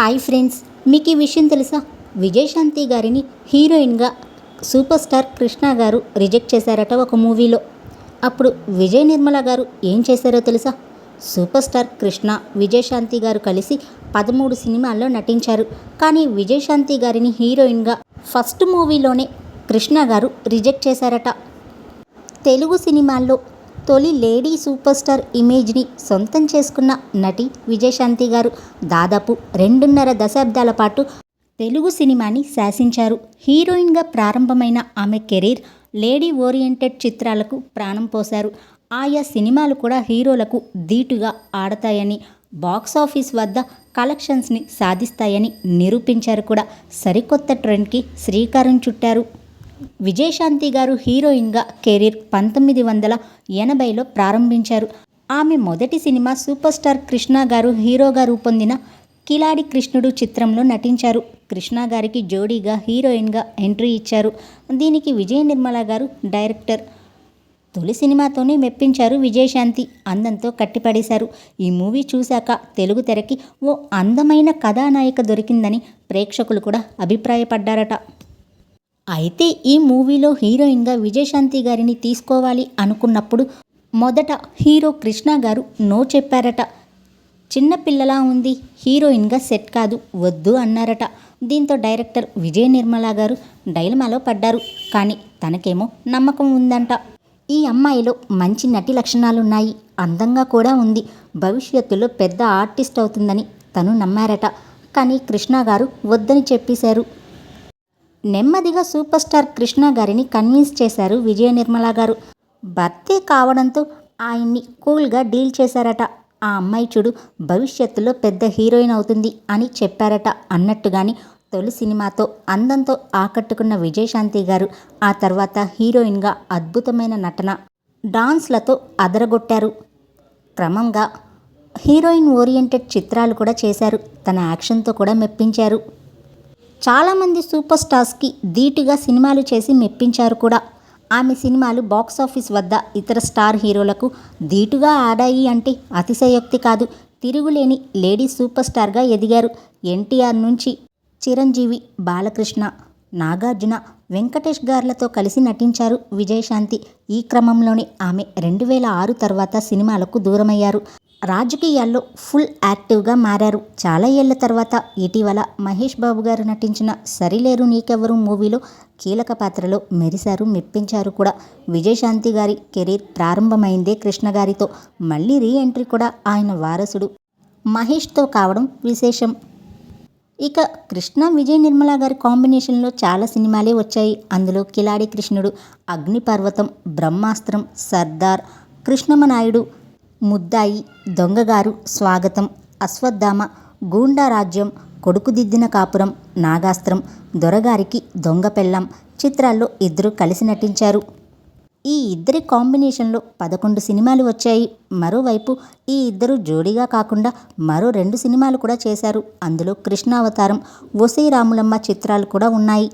Hi friends మీకు ఈ విషయం తెలుసా? విజయశాంతి గారిని హీరోయిన్గా సూపర్ స్టార్ కృష్ణ గారు రిజెక్ట్ చేశారట ఒక మూవీలో. అప్పుడు విజయ్ నిర్మల గారు ఏం చేశారో తెలుసా? సూపర్ స్టార్ కృష్ణ విజయశాంతి గారు కలిసి పదమూడు సినిమాల్లో నటించారు. కానీ విజయశాంతి గారిని హీరోయిన్గా ఫస్ట్ మూవీలోనే కృష్ణ గారు రిజెక్ట్ చేశారట. తెలుగు సినిమాల్లో తొలి లేడీ సూపర్ స్టార్ ఇమేజ్ని సొంతం చేసుకున్న నటి విజయశాంతి గారు దాదాపు రెండున్నర దశాబ్దాల పాటు తెలుగు సినిమాని శాసించారు. హీరోయిన్గా ప్రారంభమైన ఆమె కెరీర్ లేడీ ఓరియంటెడ్ చిత్రాలకు ప్రాణం పోశారు. ఆయా సినిమాలు కూడా హీరోలకు ధీటుగా ఆడతాయని బాక్సాఫీస్ వద్ద కలెక్షన్స్ని సాధిస్తాయని నిరూపించారు కూడా. సరికొత్త ట్రెండ్కి శ్రీకారం చుట్టారు. విజయశాంతి గారు హీరోయిన్గా కెరీర్ పంతొమ్మిది వందల ఎనభైలో ప్రారంభించారు. ఆమె మొదటి సినిమా సూపర్ స్టార్ కృష్ణ గారు హీరోగా రూపొందిన కిలాడి కృష్ణుడు చిత్రంలో నటించారు. కృష్ణ గారికి జోడీగా హీరోయిన్గా ఎంట్రీ ఇచ్చారు. దీనికి విజయ నిర్మల గారు డైరెక్టర్. తొలి సినిమాతోనే మెప్పించారు విజయశాంతి. అందంతో కట్టిపడేశారు. ఈ మూవీ చూశాక తెలుగు తెరకి ఓ అందమైన కథానాయిక దొరికిందని ప్రేక్షకులు కూడా అభిప్రాయపడ్డారట. అయితే ఈ మూవీలో హీరోయిన్గా విజయశాంతి గారిని తీసుకోవాలి అనుకున్నప్పుడు మొదట హీరో కృష్ణ గారు నో చెప్పారట. చిన్న పిల్లలా ఉంది హీరోయిన్గా సెట్ కాదు వద్దు అన్నారట. దీంతో డైరెక్టర్ విజయ నిర్మల గారు డైలమాలో పడ్డారు. కానీ తనకేమో నమ్మకం ఉందంట. ఈ అమ్మాయిలో మంచి నటి లక్షణాలున్నాయి. అందంగా కూడా ఉంది. భవిష్యత్తులో పెద్ద ఆర్టిస్ట్ అవుతుందని తను నమ్మారట. కానీ కృష్ణ గారు వద్దని చెప్పేశారు. నెమ్మదిగా సూపర్ స్టార్ కృష్ణ గారిని కన్విన్స్ చేశారు విజయ నిర్మల గారు. భర్తే కావడంతో ఆయన్ని కూల్గా డీల్ చేశారట. ఆ అమ్మాయి చూడు భవిష్యత్తులో పెద్ద హీరోయిన్ అవుతుంది అని చెప్పారట అన్నట్టుగాని తొలి సినిమాతో అందంతో ఆకట్టుకున్న విజయశాంతి గారు ఆ తర్వాత హీరోయిన్గా అద్భుతమైన నటన డాన్స్లతో అదరగొట్టారు. క్రమంగా హీరోయిన్ ఓరియంటెడ్ చిత్రాలు కూడా చేశారు. తన యాక్షన్తో కూడా మెప్పించారు. చాలామంది సూపర్ స్టార్స్కి ధీటుగా సినిమాలు చేసి మెప్పించారు కూడా. ఆమె సినిమాలు బాక్సాఫీస్ వద్ద ఇతర స్టార్ హీరోలకు ధీటుగా ఆడాయి అంటే అతిశయోక్తి కాదు. తిరుగులేని లేడీ సూపర్ స్టార్గా ఎదిగారు ఎన్టీఆర్ నుంచి చిరంజీవి బాలకృష్ణ నాగార్జున వెంకటేష్ గార్లతో కలిసి నటించారు విజయశాంతి. ఈ క్రమంలోనే ఆమె రెండు వేల ఆరు తర్వాత సినిమాలకు దూరమయ్యారు. రాజకీయాల్లో ఫుల్ యాక్టివ్గా మారారు. చాలా ఏళ్ళ తర్వాత ఇటీవల మహేష్ బాబు గారు నటించిన సరిలేరు నీకెవరు మూవీలో కీలక పాత్రలో మెరిశారు మెప్పించారు కూడా. విజయశాంతి గారి కెరీర్ ప్రారంభమైందే కృష్ణ గారితో. మళ్ళీ రీ ఎంట్రీ కూడా ఆయన వారసుడు మహేష్తో కావడం విశేషం. ఇక కృష్ణ విజయ్ నిర్మల గారి కాంబినేషన్లో చాలా సినిమాలే వచ్చాయి. అందులో కిలాడి కృష్ణుడు అగ్నిపర్వతం బ్రహ్మాస్త్రం సర్దార్ కృష్ణమనాయుడు ముద్దాయి దొంగగారు స్వాగతం. అశ్వత్థామ గూండా రాజ్యం కొడుకుదిద్దిన కాపురం నాగాస్త్రం దొరగారికి దొంగ పెళ్ళం చిత్రాల్లో ఇద్దరు కలిసి నటించారు. ఈ ఇద్దరి కాంబినేషన్లో పదకొండు సినిమాలు వచ్చాయి. మరోవైపు ఈ ఇద్దరు జోడీగా కాకుండా మరో రెండు సినిమాలు కూడా చేశారు. అందులో కృష్ణావతారం ఒసై రాములమ్మ చిత్రాలు కూడా ఉన్నాయి.